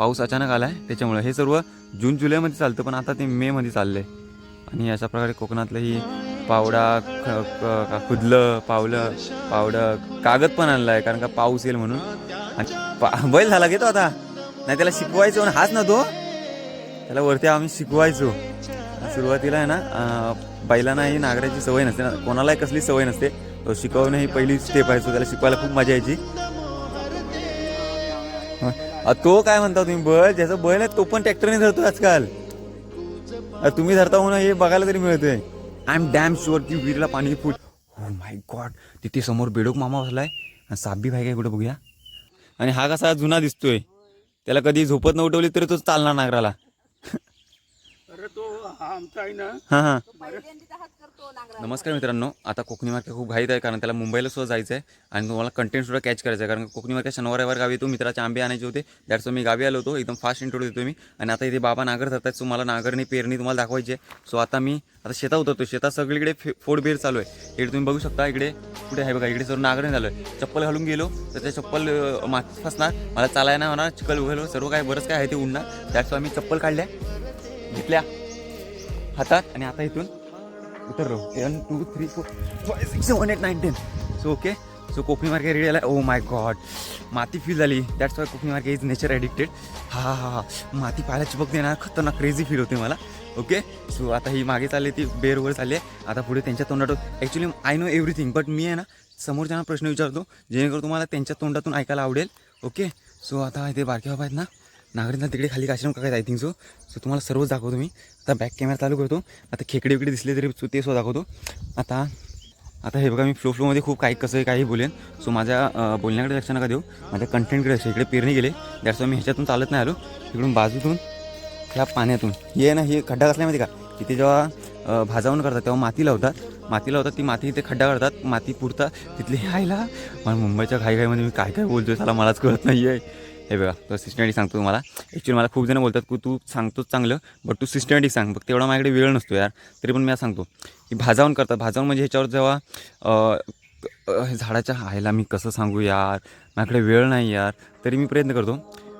पाऊस अचानक आला आहे त्याच्यामुळे हे सर्व जून जुलैमध्ये चालतं पण आता ते मेमध्ये चाललं आहे आणि अशा प्रकारे कोकणातलं ही पावडा ख- का- खुदलं पावलं पावडं कागद पण आणलं आहे कारण का पाऊस येईल म्हणून. आणि पा बैल झाला घेतो आता. नाही त्याला शिकवायचो आणि हाच ना तो. त्याला वरती आम्ही शिकवायचो. सुरुवातीला आहे ना बैलांना ही नागराची सवय नसते ना. कोणालाही कसली सवय नसते. तो शिकवणं ही पहिली स्टेप आहे सो त्याला शिकवायला खूप मजा यायची. तो काय म्हणता तुम्ही? बैल ज्याचा बैल आहे तो पण ट्रॅक्टरने धरतो आजकाल. अ, तुम्ही धरता म्हणून हे बघायला तरी मिळतंय. आय एम डॅम शुअर की विहिरीला पाणी फुट हो माय गॉड तिथे समोर बेडूक मामा बसलाय. आणि साबी भाई काय कुठं बघूया? आणि हा कसा जुना दिसतोय. त्याला कधी झोपत न उठवली तरी तो चालणार नागराला. अरे तो हा आमचा आहे ना. हां हां. पहिल्यांदा हात नमस्कार मित्रांनो आता कोकणी मार्केट खूप घाईत आहे कारण त्याला मुंबईला सुद्धा जायचं आहे आणि तुम्हाला कंटेंट सुद्धा कॅच करायचं आहे कारण कोकणी मार्केट शनिवार रविवार गावी येतो मित्राचे आंबे आणायचे होते. दॅट्स मी गावी आलो होतो. एकदम फास्ट इंट्रोड देतो मी. आणि आता इथे बाबा नागर धरतात सो मला नागरणी पेरणी तुम्हाला दाखवायची आहे. सो आता मी आता शेतात उतरतो शेतात सगळीकडे फे फोड बेर चालू आहे. इकडे तुम्ही बघू शकता इकडे कुठे आहे बघा इकडे सर्व नागरणी झालो आहे. चप्पल घालून गेलो तर ते चप्पल अं, मातीत फसणार. मला चालायला नाही होणार चिखल उघडलो. सर्व काय बरंच काय आहे ते उडणार. दॅट्स मी चप्पल काढल्या घेतल्या हातात. आणि आता इथून उतरलो. One two three four five six seven eight nine ten so okay so Konkani market ready आला. ओ माय गॉड माती फील झाली. That's why Konkani market is nature addicted हा हा हा. माती पाहायला चिपक ना खतरनाक क्रेझी फील होते मला. ओके सो आता ही मागे चालली ती बेरवर चालली आहे. आता पुढे त्यांच्या तोंडातून actually I know everything but मी आहे ना समोरच्यांना प्रश्न विचारतो जेणेकरून तुम्हाला त्यांच्या तोंडातून ऐकायला आवडेल. ओके सो आता इथे बारके बाबा आहेत ना. नागरिकांना तिकडे खाली काश्रम काय आय थिंक सो सो तुम्हाला सर्वच दाखवतो मी. आता बॅक कॅमेरा चालू करतो. आता खेकडे विकडे दिसले तरी ते सुद्धा दाखवतो. आता आता हे बघा मी फ्लो फ्लोमध्ये खूप काही कसं काही बोलेन. सो माझ्या बोलण्याकडे लक्ष नका देऊ. माझ्या कंटेंटकडे लक्ष इकडे पेरणी गेले त्याचं मी ह्याच्यातून चालत नाही आलो. इकडून बाजूतून ह्या पाण्यातून. हे ना हे खड्डा कसला माहिती का? तिथे जेव्हा भाजावून करतात तेव्हा माती लावतात. माती लावतात ती माती इथे खड्डा करतात. माती पुरतात तिथले आयला मला मुंबईच्या घाईघाईमध्ये मी काय काय बोलतोय त्याला मलाच कळत नाही आहे हे बघा तर सिस्टमॅटिक सांगतो तुम्हाला. ॲक्च्युली मला खूप जण बोलतात की तू सांगतोच चांगलं बट तू सिस्टमॅटिक सांग. फक्त तेवढा माझ्याकडे वेळ नसतो यार. तरी पण मी सांगतो. की भाजावून करतात. भाजावून म्हणजे ह्याच्यावर जेव्हा झाडाच्या हायला मी कसं सांगू यार? माझ्याकडे वेळ नाही यार. तरी मी प्रयत्न करतो.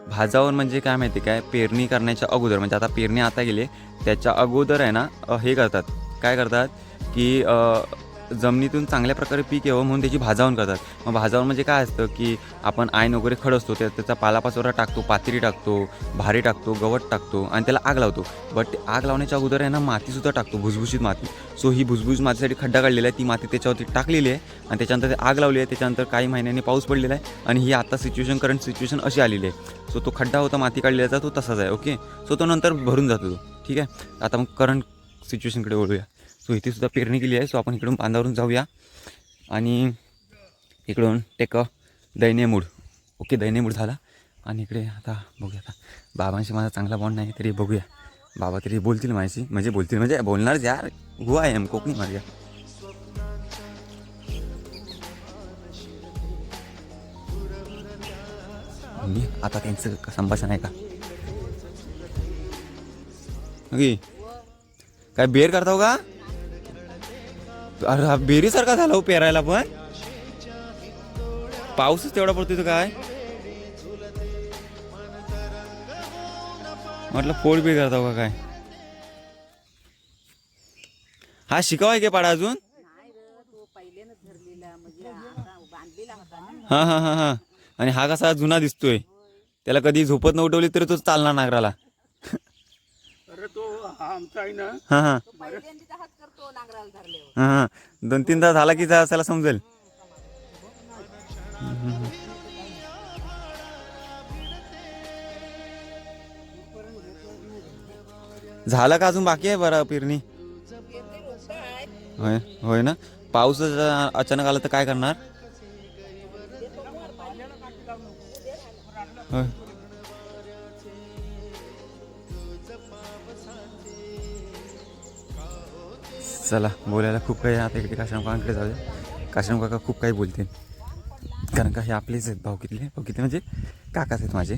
भाजावर म्हणजे काय माहिती काय? पेरणी करण्याच्या अगोदर म्हणजे आता पेरणी आता गेले त्याच्या अगोदर आहे ना हे करतात. काय करतात? की जमिनीतून चांगल्या प्रकारे पीक यावं म्हणून त्याची भाजावण करतात. मग भाजावण म्हणजे काय असतं की आपण आयन वगैरे खडसतो त्या त्याचा पालापाचोरा टाकतो पातेरी टाकतो भारी टाकतो गवत टाकतो आणि त्याला आग लावतो. बट आग लावण्याच्या अगोदर आहे ना मातीसुद्धा टाकतो भुसभुशीत माती. सो ही भुसभुशीत मातीसाठी खड्डा काढलेला आहे ती माती त्याच्यावरती टाकलेली आहे आणि त्याच्यानंतर ते आग लावली आहे त्याच्यानंतर काही महिन्यांनी पाऊस पडलेला आहे आणि ही आता सिच्युएशन करंट सिच्युएशन अशी आलेली आहे. सो तो खड्डा होता माती काढलेला तो तसाच आहे ओके सो तो नंतर भरून जातो तो ठीक आहे? आता मग करंट सिच्युएशनकडे वळूया. सो इथे सुद्धा पेरणी केली आहे. सो आपण इकडून बांधावरून जाऊया. आणि इकडून टेक दैनेमूड मूड ओके दैनेमूड मूड झाला. आणि इकडे आता बघूया आता. बाबांशी माझा चांगला बॉन्ड नाही तरी बघूया. बाबा तरी बोलतील माझी म्हणजे बोलतील म्हणजे बोलणार यार. गुवा आहे एम कोकणी माझ्या मी आता त्यांचं संभाषण आहे का? ओके काय बेर करताव हो का? अरे हा बेरीसारखा झाला हो पेरायला पण. पाऊसच तेवढा पडतोय तर काय? म्हटलं फोड बी करताव का काय? हा शिकाव आहे का पाडा अजून. म्हणजे हा हा हा हा. आणि हा कसा जुना दिसतोय. त्याला कधी झोपत न उठवली तरी तो चालणार नागराला. अरे तो आमचा आहे ना. हा हा. हा दोन तीन तास झाला की जा- त्याला समजेल. झालं का अजून बाकी आहे बरं पेरणी? होय होय ना? पाऊस अचानक आला तर काय करणार? होय. चला बोलायला खूप काही. आता इकडे काकांकडे जाऊया. काश्राम काका खूप काही बोलतील. कारण का हे आपलेच आहेत भाऊकीतले भाऊकीतले म्हणजे काकाच आहेत माझे.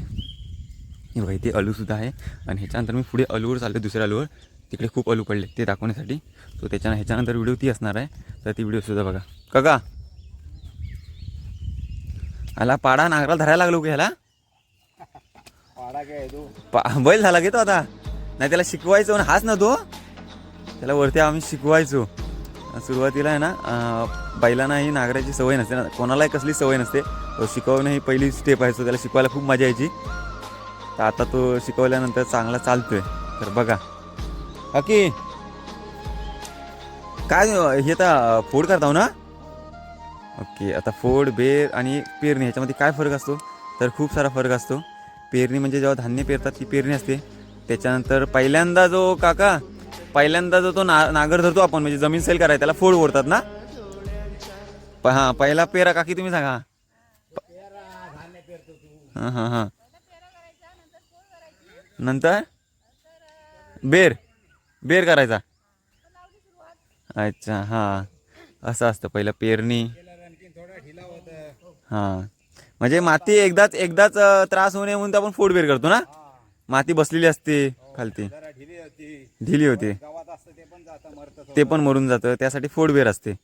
हे बघा इथे अलूसुद्धा आहे. आणि ह्याच्यानंतर मी पुढे अलूवर चाललो दुसऱ्या अलूवर. तिकडे खूप अलू पडले ते दाखवण्यासाठी. सो त्याच्या ह्याच्यानंतर व्हिडिओ ती असणार आहे. तर ती व्हिडिओसुद्धा बघा. काका! आला पाडा नांगराला धरायला लागलो की ह्याला? पाडा काय तू? पा बैल झाला घेतो आता. नाही त्याला शिकवायचो हाच ना तो. त्याला वरती आम्ही शिकवायचो. सुरुवातीला आहे ना बैलांना ही नागराची सवय नसते ना कोणालाही कसली सवय नसते. तो शिकवणं ही पहिली स्टेप आहे सो त्याला शिकवायला खूप मजा यायची. तर आता तो शिकवल्यानंतर चांगला चालतोय. तर बघा. ओके काय हे आता फोड करताव हो ना? ओके आता फोड बेर आणि पेरणी ह्याच्यामध्ये काय फरक असतो? तर खूप सारा फरक असतो. पेरणी म्हणजे जेव्हा धान्य पेरतात ती पेरणी असते. त्याच्यानंतर पहिल्यांदा जो काका पहिल्यांदा जो तो ना नागर धरतो आपण म्हणजे जमीन सेल करायला त्याला फोड ओढतात ना? प हां पहिला पेरा काकी तुम्ही सांगा. हां हां हां. नंतर? बेर. बेर करायचा. अच्छा हां. असं असतं पहिलं पेरणी. हां. म्हणजे माती एकदाच एकदाच त्रास होऊ नये म्हणून आपण फोड बेर करतो ना? माती बसलेली असते खालती. ढिली होती. होते ते पण मरून जातं. त्यासाठी फोडबेर असते.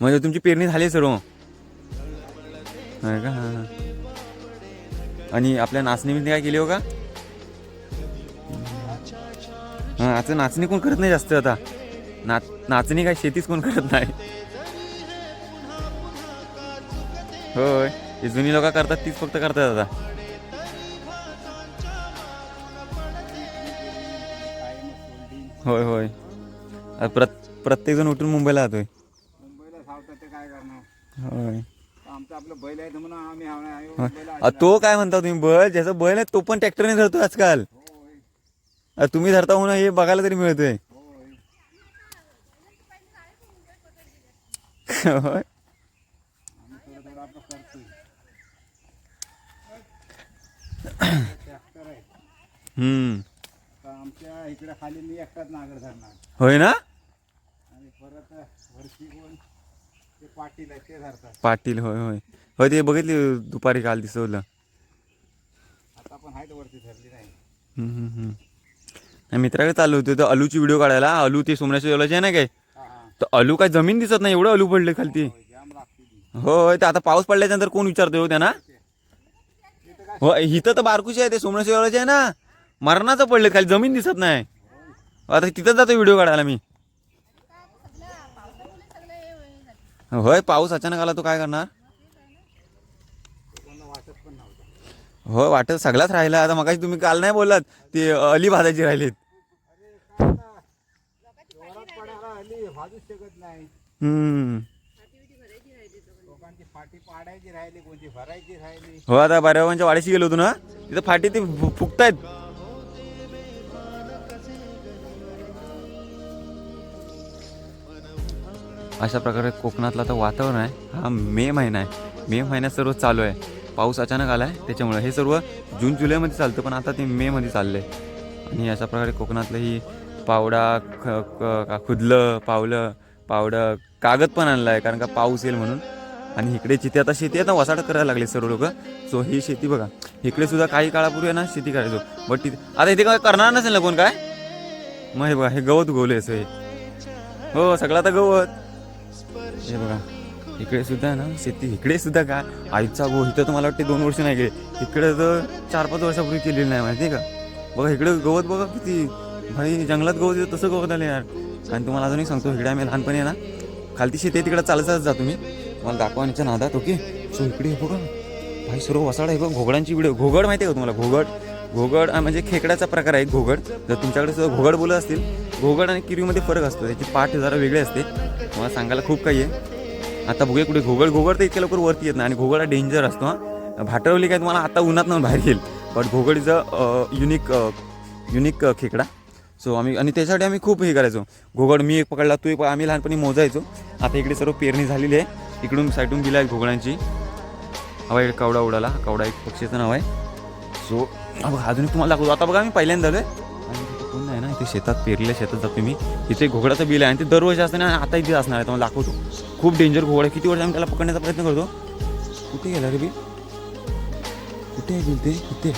म्हणजे तुमची पेरणी झाली सर्व? का? हां. आणि आपल्या नाचणीमध्ये काय केली हो का? हां आता नाचणी कोण करत नाही जास्त आता. नाच नाचणी काय शेतीच कोण करत नाही. होय. ही जुनी लोक करतात तीच फक्त करतात आता. होय होय. आता प्रत प्रत्येक जण उठून मुंबईला जातोय. मुंबईला सावतात ते काय करणार? होय. आमचं आपलं बैल आहे म्हणून आम्ही हाव- आहे मुंबईला अ, तो काय म्हणता तुम्ही? बैल ज्याचं बैल आहे तो पण ट्रॅक्टरने धरतो आजकाल. होय अ, तुम्ही धरता म्हणून हे बघायला तरी मिळतोय. होय. होय आम्ही थोडं थोडं आपलं करतोय ट्रॅक्टर आहे हम्म. तर आमच्या इकडे खाली मी एकटाच नागर धरणार. होय ना? आणि परत वरती कोण? ते पाटील आहे ते धरतात. पाटील होय होय. होय ते बघितली दुपारी काल दिसवलं आता पण आहेत वरती धरली नाही. हम्म, हम्म, हम्म. नाही, मित्राकडे चाललो होतो तर अलूची व्हिडिओ काढायला. अलू ते सोमनाच्या जेवलाचे आहे ना काय? हा हा. तर अलू काय जमीन दिसत नाही एवढं अलू पडले खालती. जाम लागते ती. होय ते आता पाऊस पडल्याच्यानंतर कोण विचारतोय हो त्यांना? हो इथं तर बारकुशी आहे ते जेवलाचे आहे ना. मरणाचं पडले खाली जमीन दिसत नाही. आता तिथं जातो व्हिडिओ काढायला मी. होय पाऊस अचानक आला तो काय करणार? कोणाला वाटत सगळाच राहिला. आता मगाशी तुम्ही काल नाही बोललात ते अली भाजायची राहिलीत. हम्म. फाटी पाडायची राहिली कोणती भरायची राहिली. हो आता बारावांच्या वाड्याशी गेलो होतो ना तिथं फाटी ते फु- फुकतायत. अशा प्रकारे कोकणातलं आता वातावरण आहे. हा मे महिना आहे. मे महिन्यात सर्व चालू आहे. पाऊस अचानक आला आहे त्याच्यामुळे हे सर्व जून जुलैमध्ये चालतं पण आता ते मेमध्ये चाललं आहे आणि अशा प्रकारे कोकणातलं ही पावडा ख क- का- खुदलं पावलं पावडं कागद पण आणलं आहे कारण का पाऊस येईल म्हणून. आणि इकडे जिथे आता शेती आहे ना करायला लागले सर्व लोक. सो ही शेती बघा. इकडे सुद्धा काही काळापूर्वी आहे ना शेती करायचो. बट तिथे आता इथे काय करणार नसेल ना कोण काय? मग हे बघा हे गवत गोवले असं हे. हो सगळं आता गवत. हे बघा इकडे सुद्धा आहे ना शेती इकडे सुद्धा काय आईचा गो इथं तुम्हाला वाटते दोन वर्ष नाही गेले. इकडे तर चार पाच वर्षापूर्वी केलेली नाही माहिती आहे का? बघा इकडे गवत बघा किती भाई जंगलात गवत येतं तसं गवत आलं यार. आणि तुम्हाला अजूनही सांगतो इकडे आम्ही लहानपणी आहे ना खालती शेती आहे तिकडे चालतच जातो मी मला दाखवण्याच्या नादात ओके? सो इकडे बघा. भाई सर्व वसाड आहे बघ घोगडांची व्हिडिओ घोगड माहिती आहे का तुम्हाला? घोगड. घोगड म्हणजे खेकड्याचा प्रकार आहे घोगड. जर तुमच्याकडे सुद्धा घोगड बोलत असतील घोगड आणि किरीमध्ये फरक असतो. त्याची पाठ जरा वेगळी असते. तुम्हाला सांगायला खूप काही आहे. आता बघूया कुठे घोगड. घोगड तर इतक्या लवकर वरती येत नाही आणि घोगड हा डेंजर असतो हा. भाटवली काय तुम्हाला आता उन्हात ना बाहेर येईल. बट घोगड इज अ युनिक युनिक खेकडा. सो आम्ही आणि त्याच्यासाठी आम्ही खूप हे करायचो. घोगड मी एक पकडला तू एक आम्ही लहानपणी मोजायचो. आता इकडे सर्व पेरणी झालेली आहे. इकडून साईडून गेला आहे घोगड्यांची हवा एक कावडा उडाला. कावडा एक पक्षीचं नाव आहे. सो बघा अजून तुम्हाला दाखवतो. आता बघा मी पहिल्यांदा आलो आणि कोण नाही ना इथे शेतात पेरलेल्या शेतात जातो मी. इथे घोगडाचं बिल आहे आणि ते दरवर्षी असतं ना आता इथे असणार आहे. तुम्हाला दाखवतो. खूप डेंजर घोगडा आहे. किती वर्ष आम्ही त्याला पकडण्याचा प्रयत्न करतो? कुठे गेला रे बी कुठे आहे बिल ते? इथे.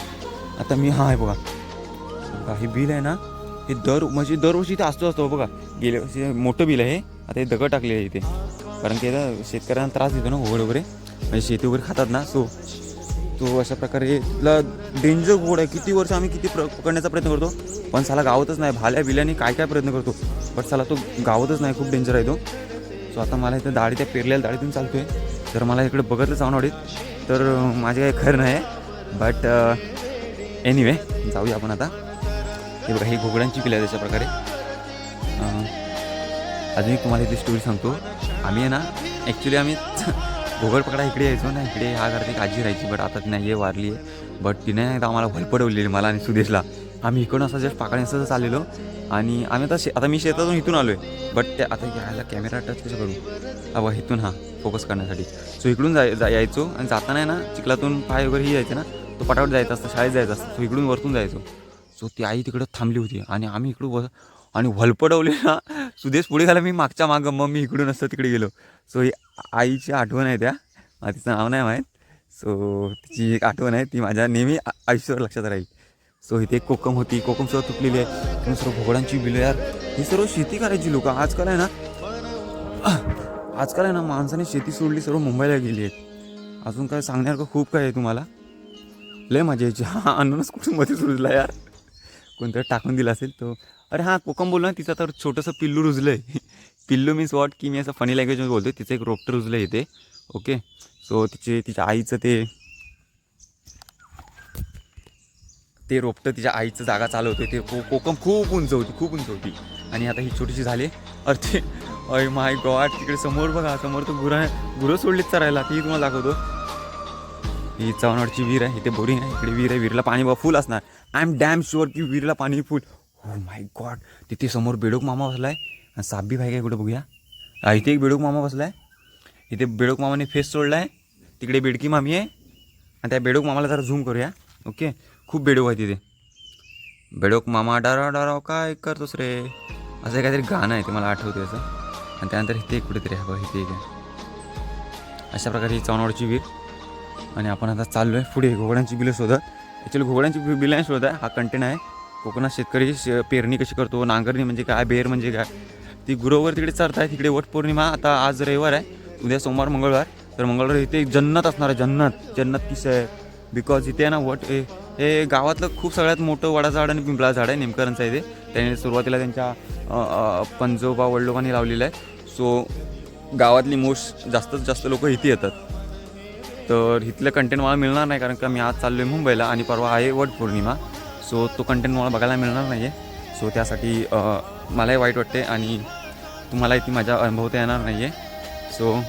आता मी हा आहे बघा. बघा हे बिल आहे ना हे दर म्हणजे दरवर्षी इथे असतो असतो बघा. गेल्या वर्षी मोठं बिल आहे हे. आता हे दगड टाकलेलं आहे इथे. कारण की शेतकऱ्यांना त्रास देतो ना घोड वगैरे. म्हणजे शेती वगैरे खातात ना सो तो अशा प्रकारे तुला डेंजर घोड आहे. किती वर्ष आम्ही किती प्र पकडण्याचा प्रयत्न करतो पण साला गावतच नाही. भाल्या बिल्याने काय काय प्रयत्न करतो बट साला तो गावतच नाही. खूप डेंजर आहे तो. सो आता मला इथं दाढी त्या पेरलेल्या दाढीतून चालतो आहे तर मला इकडे बघतच जाऊन आवडेल तर माझे काही खरं नाही. बट एनिवे जाऊया आपण आता. हे बघा ही घोगड्यांची पिलं आहे त्याच्या प्रकारे. अजून एक तुम्हाला इथे स्टोरी सांगतो. आम्ही आहे ना ॲक्च्युली आम्ही घोगड पकडा इकडे यायचो ना इकडे हा करते काजी राहायची बट आता ती नाही आहे वारली आहे. बट तिने एकदा आम्हाला भलपडवलेली मला आणि सुदेशला. आम्ही इकडून असं जस्ट पाकळी असं चाललेलो आणि आम्ही आता शे आता मी शेतातून इथून आलो आहे बट ते आता यायला कॅमेरा टच कसं करू? अबा इथून हा फोकस करण्यासाठी. सो इकडून जाय जा यायचो आणि जाताना आहे ना चिखलातून पाय वगैरे ही यायचे ना तो पटापट जायचा असतं शाळेत जायचं असतं सो इकडून वरतून जायचो. सो ती आई तिकडं थांबली होती आणि आम्ही इकडून व आणि व्हलपडवले ना सुदेश पुढे गेला मी मागच्या मागं मग मी इकडून असतं तिकडे गेलो. सो ही आईची आठवण आहे त्या. तिचं नाव नाही माहीत. सो तिची एक आठवण आहे ती माझ्या नेहमी आयुष्यावर लक्षात राहील. सो इथे एक कोकम होती कोकमसुद्धा तुटलेली आहे. तुम्ही सर्व घोडांची बिलं यार. ही सर्व शेती करायची लोक. आजकाल आहे ना आजकाल आहे ना माणसाने शेती सोडली सर्व मुंबईला गेली आहेत. अजून काय सांगण्यासारखं खूप काय आहे तुम्हाला. लय मजा यायची. हा अननस कुठून मध्ये रुजला यार. कोणतरी टाकून दिला असेल तो. अरे हां कोकम बोललो ना तिचं तर छोटंसं पिल्लू रुजलं आहे पिल्लू मीन्स वॉट की मी असं फनी लँग्वेजमध्ये बोलतो तिचं एक रोपटं रुजलं आहे इथे. ओके सो तिचे तिच्या आईचं ते ते रोपटं तिच्या आईचं जागा चालवते ते को कोकम खूप उंच होती खूप उंच होती. आणि आता ही छोटीशी झाली. अरे ते अय माय गॉड तिकडे समोर बघा समोर तो गुरा गुरं सोडलीच चरायला. ती तुम्हाला दाखवतो. ही चव्हाणवाडची विहीर आहे इथे बोरिंग आहे. इकडे विहीर आहे विहिरीला पाणी फुल असणार. आय एम डॅम शुअर की विहिरीला पाणी फुल. हो माय गॉड तिथे समोर बेडूक मामा बसला आहे आणि साबी भाई काय कुठे बघूया? इथे एक बेडूक मामा बसला आहे इथे बेडूक मामाने फेस सोडलाय तिकडे बेडकी मामी आहे. आणि त्या बेडूक मामाला जरा झूम करूया. ओके खूप बेडूक आहे तिथे. बेडूक मामा डारा डराव काय करतोस रे? असं काहीतरी गाणं आहे ते मला आठवते असं. आणि त्यानंतर इथे एक कुठेतरी आहे बघा इथे एक आहे. अशा प्रकारे ही चव्हाणवाडची वीर आणि आपण आता चाललो आहे पुढे घोगड्यांची बिलं शोधत. ॲक्च्युली घोगड्यांची बिलं नाही शोधत. आहे हा कंटेंट आहे. कोकणात शेतकरी श- पेरणी कशी करतो नांगरणी म्हणजे काय बेर म्हणजे काय? ती गुरुवर तिकडे चढताय आहे तिकडे वटपौर्णिमा आता आज रविवार आहे उद्या सोमवार मंगळवार. तर मंगळवार इथे एक जन्नत असणार आहे जन्नत जन्नत किस आहे. बिकॉज इथे आहे ना वट हे हे गावातलं खूप सगळ्यात मोठं वडा झाड आणि पिंपळा झाड आहे नेमकरांचं इथे त्यांनी त्याने सुरुवातीला त्यांच्या पंजोबा वडलोबांनी लावलेलं आहे. सो गावातली मोस्ट जास्तीत जास्त लोक इथे येतात. तर इथलं कंटेंट मला मिळणार नाही कारण का मी आज चाललो आहे मुंबईला आणि परवा आहे वटपौर्णिमा सो तो कंटेंट मला बघायला मिळणार नाही आहे सो त्यासाठी मलाही वाईट वाटते आणि तुम्हालाही ती माझ्या अनुभवता येणार नाही आहे सो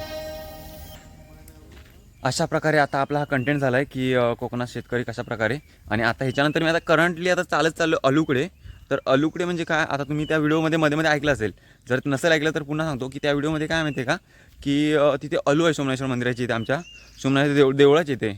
अशा प्रकारे आता आपला हा कंटेंट झाला आहे की कोकणात शेतकरी कशा प्रकारे? आणि आता ह्याच्यानंतर मी आता करंटली आता चालत चाललो अलूकडे. तर अलूकडे म्हणजे काय? आता तुम्ही त्या व्हिडिओमध्ये मध्ये मध्ये ऐकलं असेल. जर नसेल ऐकलं तर पुन्हा सांगतो की त्या व्हिडिओमध्ये काय माहिती आहे का की तिथे अलू आहे सोमनेश्वर मंदिराची इथे आमच्या. सोमनाथ देव देवळाची इथे.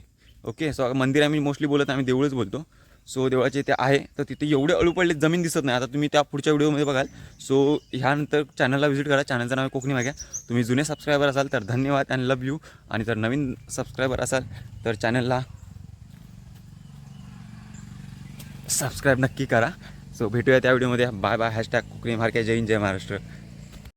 ओके सो मंदिर आम्ही मोस्टली बोलत आम्ही देऊळच बोलतो. सो देवळाचे इथे आहे. तर तिथे एवढे अळू पडले जमीन दिसत नाही. आता तुम्ही त्या पुढच्या व्हिडिओमध्ये बघाल. सो ह्यानंतर चॅनलला व्हिजिट करा. चॅनलचं नाव आहे कोकणी माग्या तुम्ही जुने सबस्क्रायबर असाल तर धन्यवाद अँड लव यू आणि जर नवीन सबस्क्रायबर असाल तर चॅनलला सबस्क्राईब नक्की करा. सो भेटूया त्या व्हिडिओमध्ये. बाय बाय हॅशटॅग कोकणी मार्के जय हिंद जय महाराष्ट्र.